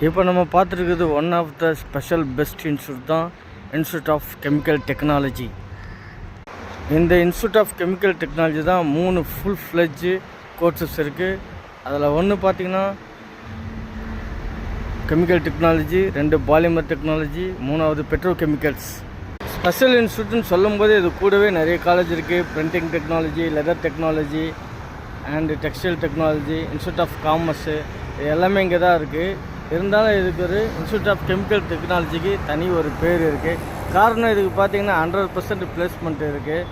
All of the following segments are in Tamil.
இப்போ நம்ம பார்த்துருக்குது one of the special best institute தான் இன்ஸ்டியூட் ஆஃப் கெமிக்கல் டெக்னாலஜி இந்த இன்ஸ்டியூட் ஆஃப் கெமிக்கல் டெக்னாலஜி தான் மூணு ஃபுல் ஃப்ளெஜ்ஜு கோர்சஸ் இருக்குது அதில் ஒன்று பார்த்தீங்கன்னா கெமிக்கல் டெக்னாலஜி ரெண்டு பாலிமர் டெக்னாலஜி மூணாவது பெட்ரோ கெமிக்கல்ஸ் ஸ்பெஷல் இன்ஸ்டியூட்னு சொல்லும்போது இது கூடவே நிறைய காலேஜ் இருக்குது printing technology leather technology and textile technology institute of commerce இது எல்லாமே இங்கே தான் இருக்குது இருந்தாலும் இதுக்கு ஒரு இன்ஸ்டியூட் ஆஃப் கெமிக்கல் டெக்னாலஜிக்கு தனி ஒரு பேர் இருக்குது காரணம் இதுக்கு பார்த்தீங்கன்னா ஹண்ட்ரட் பர்சன்ட் பிளேஸ்மெண்ட் இருக்குது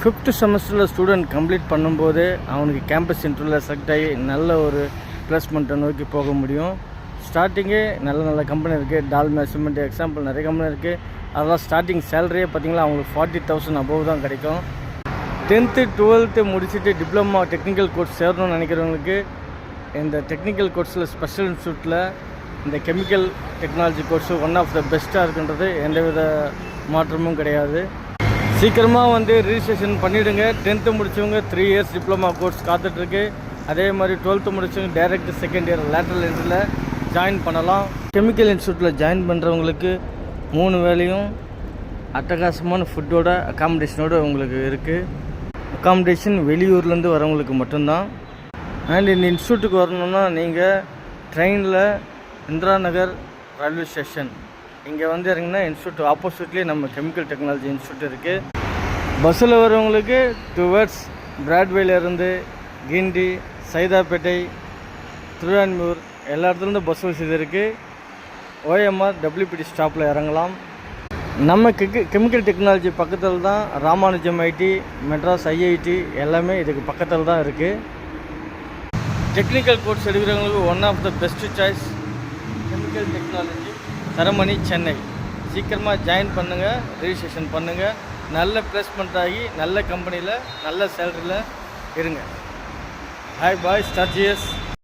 ஃபிஃப்த்து செமஸ்டரில் ஸ்டூடெண்ட் கம்ப்ளீட் பண்ணும்போது அவனுக்கு கேம்பஸ் இன்டர்வியூவில் செலக்ட் ஆகி நல்ல ஒரு பிளேஸ்மெண்ட்டை நோக்கி போக முடியும். ஸ்டார்டிங்கே நல்ல நல்ல கம்பெனி இருக்குது டால்மே சிமெண்ட் எக்ஸாம்பிள் நிறைய கம்பெனி இருக்குது அதெல்லாம் ஸ்டார்டிங் சேலரியே பார்த்திங்கனா அவங்களுக்கு ஃபார்ட்டி தௌசண்ட் அபவ் தான் கிடைக்கும். டென்த்து டுவெல்த்து முடிச்சுட்டு டிப்ளமா டெக்னிக்கல் கோர்ஸ் சேரணும்னு நினைக்கிறவங்களுக்கு இந்த டெக்னிக்கல் கோர்ஸில் ஸ்பெஷல் இன்ஸ்டியூட்டில் இந்த chemical technology course one of the பெஸ்ட்டாக இருக்குன்றது எந்தவித மாற்றமும் கிடையாது. சீக்கிரமாக வந்து ரிஜிஸ்ட்ரேஷன் பண்ணிவிடுங்க டென்த்து முடிச்சவங்க த்ரீ இயர்ஸ் டிப்ளமா கோர்ஸ் காத்துட்ருக்கு. அதே மாதிரி டுவெல்த்து முடிச்சவங்க டைரக்ட் செகண்ட் இயர் லேட்டரல் என்ட்ரியில் ஜாயின் பண்ணலாம். கெமிக்கல் இன்ஸ்டியூட்டில் ஜாயின் பண்ணுறவங்களுக்கு மூணு வேலையும் அட்டகாசமான ஃபுட்டோட அக்காமடேஷனோடு உங்களுக்கு இருக்குது அக்காமடேஷன் வெளியூர்லேருந்து வரவங்களுக்கு மட்டும்தான். அண்ட் இந்த இன்ஸ்டியூட்டுக்கு வரணுன்னா நீங்கள் ட்ரெயினில் இந்திரா நகர் ரயில்வே ஸ்டேஷன் இங்கே வந்து இறங்கினா இன்ஸ்டியூட் ஆப்போசிட்லேயே நம்ம கெமிக்கல் டெக்னாலஜி இன்ஸ்டியூட் இருக்குது பஸ்ஸில் வரவங்களுக்கு டுவர்ட்ஸ் பிராட்வேலேருந்து கிண்டி சைதாப்பேட்டை திருவான்மூர் எல்லா இடத்துலேருந்து பஸ் வசதி இருக்குது ஓஎம்ஆர் டபிள்யூபிடி ஸ்டாப்பில் இறங்கலாம். நம்ம கெக்கு கெமிக்கல் டெக்னாலஜி பக்கத்தில் தான் ராமானுஜம் ஐடி மெட்ராஸ் ஐஐடி எல்லாமே இதுக்கு பக்கத்தில் தான் இருக்குது technical course எடுக்கிறவங்களுக்கு one of the best choice chemical technology Taramani Chennai. சீக்கிரமாக ஜாயின் பண்ணுங்கள் ரிஜிஸ்ட்ரேஷன் பண்ணுங்கள் நல்ல ப்ளேஸ்மெண்ட் ஆகி நல்ல கம்பெனியில் நல்ல சேலரியில் இருங்க. Hi bye ஸ்டார்ஜியஸ்